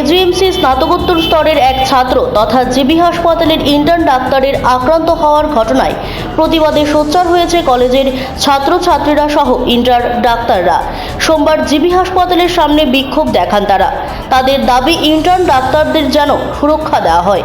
AGMC স্নাতকোত্তর স্তরের এক ছাত্র তথা জিবি হাসপাতালের ইন্টার্ন ডাক্তারের আক্রান্ত হওয়ার ঘটনায় প্রতিবাদে সোচ্চার হয়েছে কলেজের ছাত্রছাত্রীরা সহ ইন্টার ডাক্তাররা সোমবার জিবি হাসপাতালের সামনে বিক্ষোভ দেখান তারা তাদের দাবি ইন্টার্ন ডাক্তারদের যেন সুরক্ষা দেওয়া হয়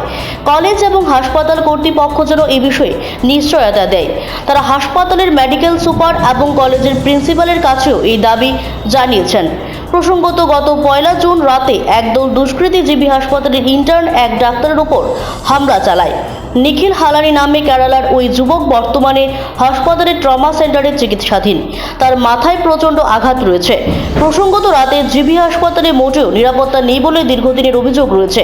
কলেজ এবং হাসপাতাল কর্তৃপক্ষ যেন এ বিষয়ে নিশ্চয়তা দেয় তারা হাসপাতালের মেডিকেল সুপার এবং কলেজের প্রিন্সিপালের কাছেও এই দাবি জানিয়েছেন প্রসঙ্গত গত পয়লা জুন রাতে একদল দুষ্কৃতিজীবী হাসপাতালের ইন্টার্ন এক ডাক্তারের ওপর হামলা চালায় নিখিল হালানি নামে কেরালার ওই যুবক বর্তমানে হাসপাতালের ট্রমা সেন্টারে চিকিৎসাধীন তার মাথায় প্রচণ্ড আঘাত রয়েছে প্রসঙ্গত রাতে জিবি হাসপাতালে মোটেও নিরাপত্তা নেই বলে দীর্ঘদিনের অভিযোগ রয়েছে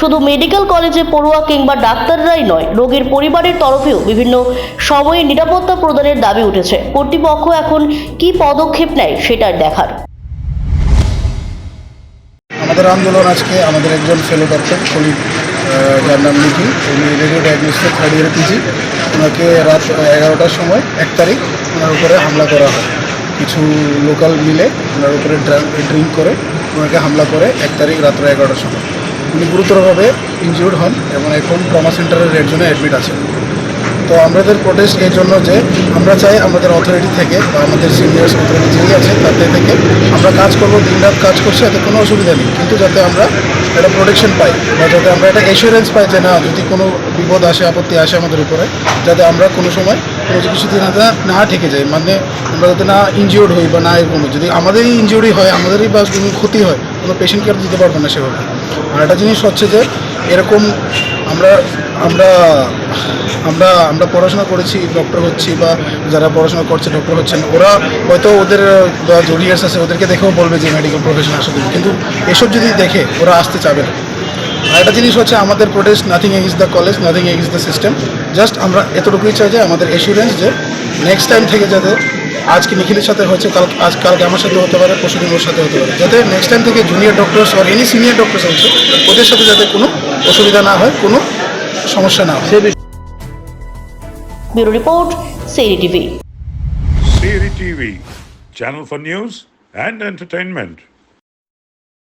শুধু মেডিকেল কলেজে পড়ুয়া কিংবা ডাক্তাররাই নয় রোগীর পরিবারের তরফেও বিভিন্ন সময়ে নিরাপত্তা প্রদানের দাবি উঠেছে কর্তৃপক্ষ এখন কি পদক্ষেপ নেয় সেটার দেখার আমাদের আন্দোলন আজকে আমাদের একজন ফেলো ডাক্তার কলিগ যার নাম মিঠি উনি radio diagnostic third year PG ওনাকে রাত এগারোটার সময় এক তারিখ ওনার উপরে হামলা করা হয় কিছু লোকাল মিলে ওনার উপরে ড্রিঙ্ক করে ওনাকে হামলা করে এক তারিখ রাত্র এগারোটার সময় উনি গুরুতরভাবে ইনজিউর্ড হন এবং এখন ট্রমা সেন্টারের একজনে অ্যাডমিট আছে তো আমাদের প্রোটেস্ট এর জন্য যে আমরা চাই আমাদের অথরিটি থেকে বা আমাদের সিনিয়র্স অথরিটি যেই আছে তাদের থেকে আমরা কাজ করবো দিনরাত কাজ করছি এতে কোনো অসুবিধা নেই কিন্তু যাতে আমরা একটা প্রোটেকশন পাই বা যাতে আমরা একটা এসুরেন্স পাই যে না যদি কোনো বিপদ আসে আপত্তি আসে আমাদের উপরে যাতে আমরা কোনো সময় কোনো কিছুতে না ঠেকে যাই মানে আমরা যাতে না ইনজিওর্ড হই বা না এরকম যদি আমাদেরই ইনজিওরি হয় আমাদেরই বা কোনো ক্ষতি হয় কোনো পেশেন্টকে দিতে পারবো না সেভাবে আর একটা জিনিস হচ্ছে যে এরকম আমরা আমরা আমরা আমরা পড়াশোনা করেছি ডক্টর হচ্ছি বা যারা পড়াশোনা করছে ডক্টর হচ্ছেন ওরা হয়তো ওদের বা জুনিয়ার্স আছে ওদেরকে দেখেও বলবে যে মেডিকেল প্রফেশন আসলে কিন্তু এসব যদি দেখে ওরা আসতে চাবে না আরেকটা জিনিস হচ্ছে আমাদের protest nothing is the college nothing is the system just আমরা এতটুকুই চাই যে আমাদের এসুরেন্স যে নেক্সট টাইম থেকে যাতে আজকে নিখিলের সাথে হচ্ছে কাল আজ কালকে আমার সাথে হতে পারে পশুদিন ওর সাথে হতে পারে যাতে নেক্সট টাইম থেকে জুনিয়র ডক্টরস আর এনি সিনিয়র ডক্টরস আছে ওদের সাথে যাতে কোনো অসুবিধা না হয় কোনো সমস্যা না হয় Bureau Report, Seri TV. Seri TV, channel for news and entertainment.